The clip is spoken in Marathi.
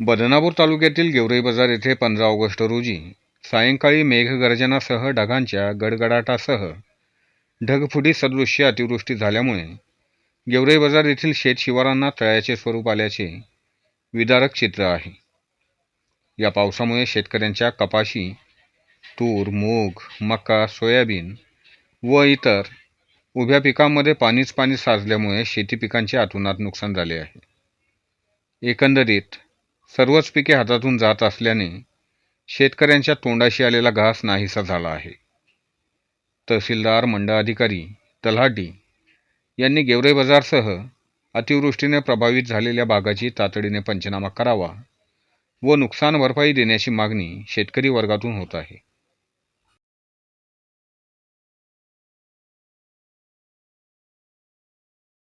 बदनापूर तालुक्यातील गेवराई बाजार येथे पंधरा ऑगस्ट रोजी सायंकाळी मेघगर्जनासह ढगांच्या गडगडाटासह ढगफुटी सदृश्य अतिवृष्टी झाल्यामुळे गेवराई बाजार येथील शेत शिवारांना तळ्याचे स्वरूप आल्याचे विदारक चित्र आहे. या पावसामुळे शेतकऱ्यांच्या कपाशी तूर मूग मका सोयाबीन व इतर उभ्या पिकांमध्ये पाणीच पाणी साचल्यामुळे शेती पिकांचे आतुनात नुकसान झाले आहे. एकंदरीत सर्वच पिके हातातून जात असल्याने शेतकऱ्यांच्या तोंडाशी आलेला घास नाहीसा झाला आहे. तहसीलदार मंडळ अधिकारी तलाठी यांनी गेवरे बाजारसह अतिवृष्टीने प्रभावित झालेल्या भागाची तातडीने पंचनामा करावा व नुकसान भरपाई देण्याची मागणी शेतकरी वर्गातून होत आहे.